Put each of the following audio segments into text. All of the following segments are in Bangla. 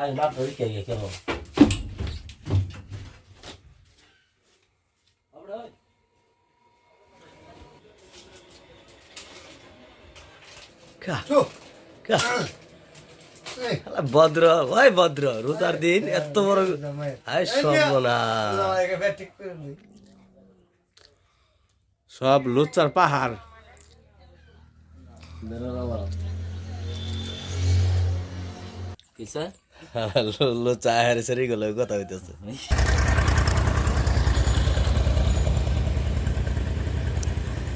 আরে মাপ ধরে কে কে কেন খা খা ভদ্র ওই ভদ্র রোজার দিন এত বড় আয় সর্বনাশ। সব লুচ্চার পাহাড়। কিসা লো চা হারে সেরি গেল কথা হইতেছে।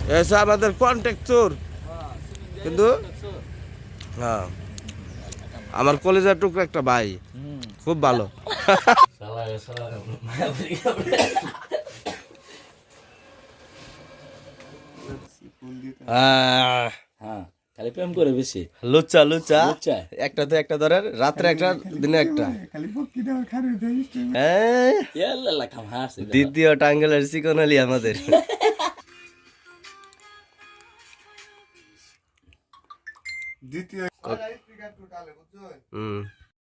এসে আমাদের কন্ট্যাক্ট চোর। কিন্তু? হ্যাঁ। আমার কলেজের টুকরো একটা ভাই। খুব ভালো। আহ, হ্যাঁ। খালি প্রেম করে বেশি। লুচা লুচা লুচ্চা? একটা তো একটা ধরার রাত্রে একটা দিনে একটা। হ্যাঁ, ইয়াল্লা লাখাম হাসি দ্বিতীয় টাঙ্গেলের সিকোনালি আমাদের। দ্বিতীয় হুম।